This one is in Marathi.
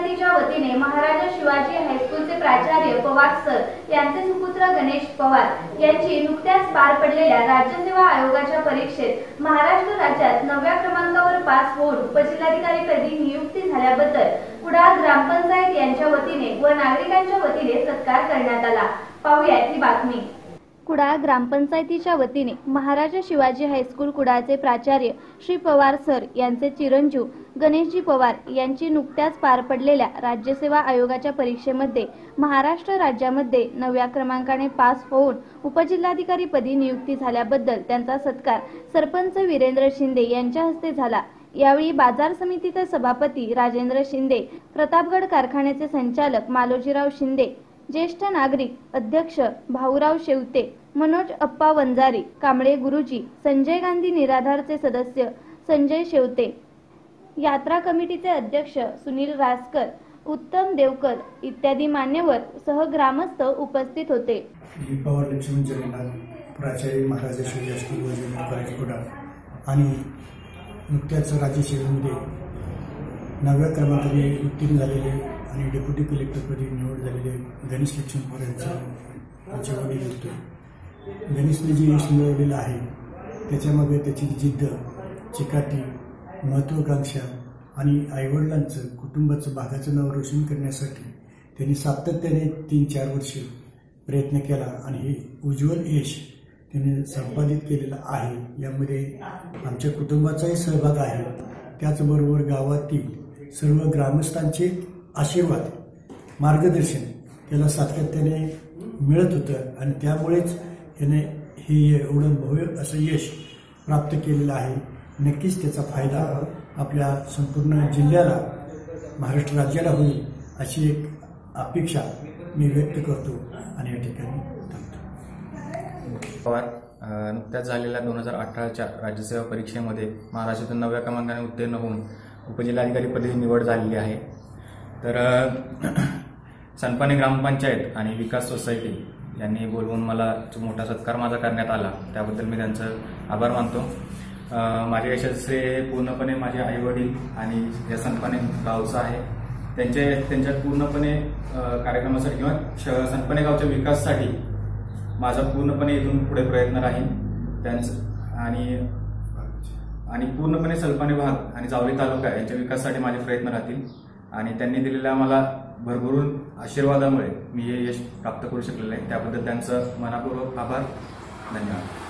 समितीच्या वतीने महाराजा शिवाजी हायस्कूलचे प्राचार्य पवार सर यांचे सुपुत्र गणेश पवार यांची नुकत्याच पार पडलेल्या राज्य सेवा आयोगाच्या परीक्षेत महाराष्ट्र राज्यात नव्या क्रमांकावर पास होऊन उपजिल्हाधिकारी पदी नियुक्ती झाल्याबद्दल कुडाळ ग्रामपंचायत यांच्या वतीने व नागरिकांच्या वतीने सत्कार करण्यात आला. पाहुयात ही बातमी. कुडाळ ग्रामपंचायतीच्या वतीने महाराजा शिवाजी हायस्कूल कुडाळचे प्राचार्य श्री पवार सर यांचे चिरंजीव गणेशजी पवार यांची नुकत्याच पार पडलेल्या राज्यसेवा आयोगाच्या परीक्षेमध्ये महाराष्ट्र राज्यामध्ये नव्या क्रमांकाने पास होऊन उपजिल्हाधिकारी पदी नियुक्ती झाल्याबद्दल त्यांचा सत्कार सरपंच वीरेंद्र शिंदे यांच्या हस्ते झाला. यावेळी बाजार समितीचे सभापती राजेंद्र शिंदे प्रतापगड कारखान्याचे संचालक मालोजीराव शिंदे ज्येष्ठ नागरिक अध्यक्ष भाऊराव शेवते मनोज अप्पा वंजारी कांबळे गुरुजी संजय गांधी निराधारचे सदस्य संजय शेवते यात्रा कमिटीचे अध्यक्ष सुनील रासकर उत्तम देवकर इत्यादी मान्यवर सहग्रामस्थ उपस्थित होते. पवार लक्ष्मण जगन्नाथ प्राचार्य महाराजा शिवाजी हायस्कूल आणि नुकत्याच राज्यसेवेमध्ये नव्या क्रमांकाने उत्तीर्ण झालेले आणि डेप्युटी कलेक्टरपदी निवड झालेले गणेश लक्ष्मण पवार यांचं यांचे वडील होते. गणेशने जे यश मिळवलेलं आहे त्याच्यामध्ये त्याची जिद्द चिकाटी महत्वाकांक्षा आणि आईवडिलांचं कुटुंबाचं भागाचं नाव रोशन करण्यासाठी त्यांनी सातत्याने तीन चार वर्ष प्रयत्न केला आणि हे उज्ज्वल यश त्याने संपादित केलेलं आहे. यामध्ये आमच्या कुटुंबाचाही सहभाग आहे. त्याचबरोबर गावातील सर्व ग्रामस्थांचे आशीर्वाद मार्गदर्शन त्याला सातत्याने मिळत होतं आणि त्यामुळेच त्याने हे एवढं भव्य असं यश प्राप्त केलेलं आहे. नक्कीच त्याचा फायदा आपल्या संपूर्ण जिल्ह्याला महाराष्ट्र राज्याला होईल अशी एक अपेक्षा मी व्यक्त करतो आणि या ठिकाणी थांबतो. पवार नुकत्याच झालेल्या दोन हजार अठराच्या राज्यसेवा परीक्षेमध्ये महाराष्ट्रातून नव्या क्रमांकाने उत्तीर्ण होऊन उपजिल्हाधिकारी उपजिल्हाधिकारीपदी निवड झालेली आहे. तर अ, सनपाणी ग्रामपंचायत आणि विकास सोसायटी यांनी बोलवून मला जो मोठा सत्कार माझा करण्यात आला. त्याबद्दल मी त्यांचं आभार मानतो. माझे यशस्वी पूर्णपणे माझे आईवडील आणि या संपाने गावचं आहे. त्यांचे त्यांच्या पूर्णपणे कार्यक्रमासाठी किंवा श- संपणे गावच्या विकासासाठी माझा पूर्णपणे इथून पुढे प्रयत्न राहील त्यांचं आणि आणि पूर्णपणे सल्पाने भाग आणि जावळी तालुका यांच्या विकासासाठी माझे प्रयत्न राहतील. आणि त्यांनी दिलेल्या मला भरभरून आशीर्वादामुळे मी हे यश प्राप्त करू शकलेलं आहे. त्याबद्दल त्यांचं मनापूर्वक आभार. धन्यवाद.